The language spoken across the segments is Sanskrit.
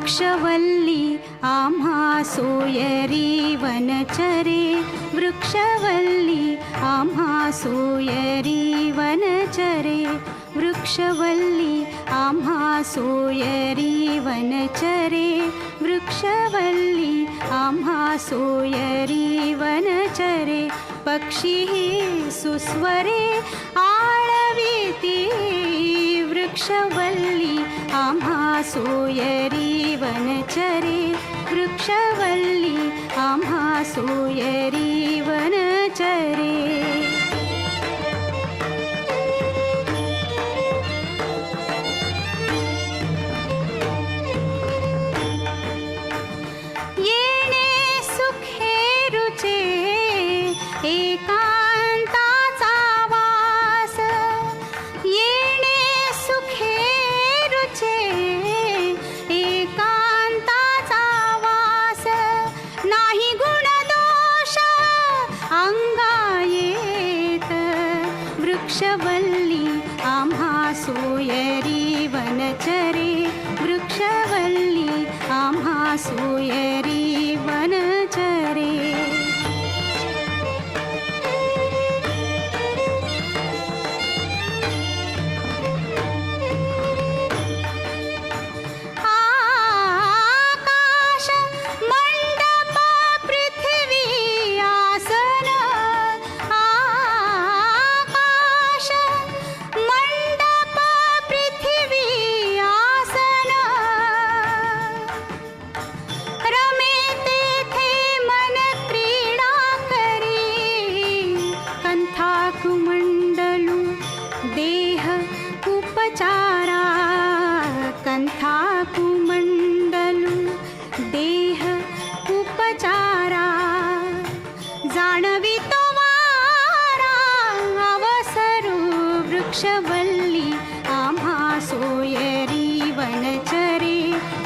वृक्षवल्ली आम्हा सोयरी वनचरे वृक्षवल्ली आम्हा सोयरी वनचरे वृक्षवल्ली आम्हा सोयरी वनचरे वृक्षवल्ली आम्हा सोयरी वनचरे पक्षिः सुस्वरे आळवीति वृक्षवल्ली आम्हा सोयरी वनचरे वृक्षवल्ली आम्हा सोयरी अंगा येत वृक्षवल्ली आम्हा सोयरी वनचरे वृक्षवल्ली आम्हा सोयरी चारा कंथा देह उपचारा जाणवी तो वारा वृक्षवल्ली आम्हा सोयरी वनचरे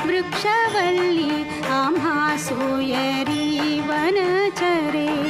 वृक्षवल्ली आम्हा सोयरी वनचरे।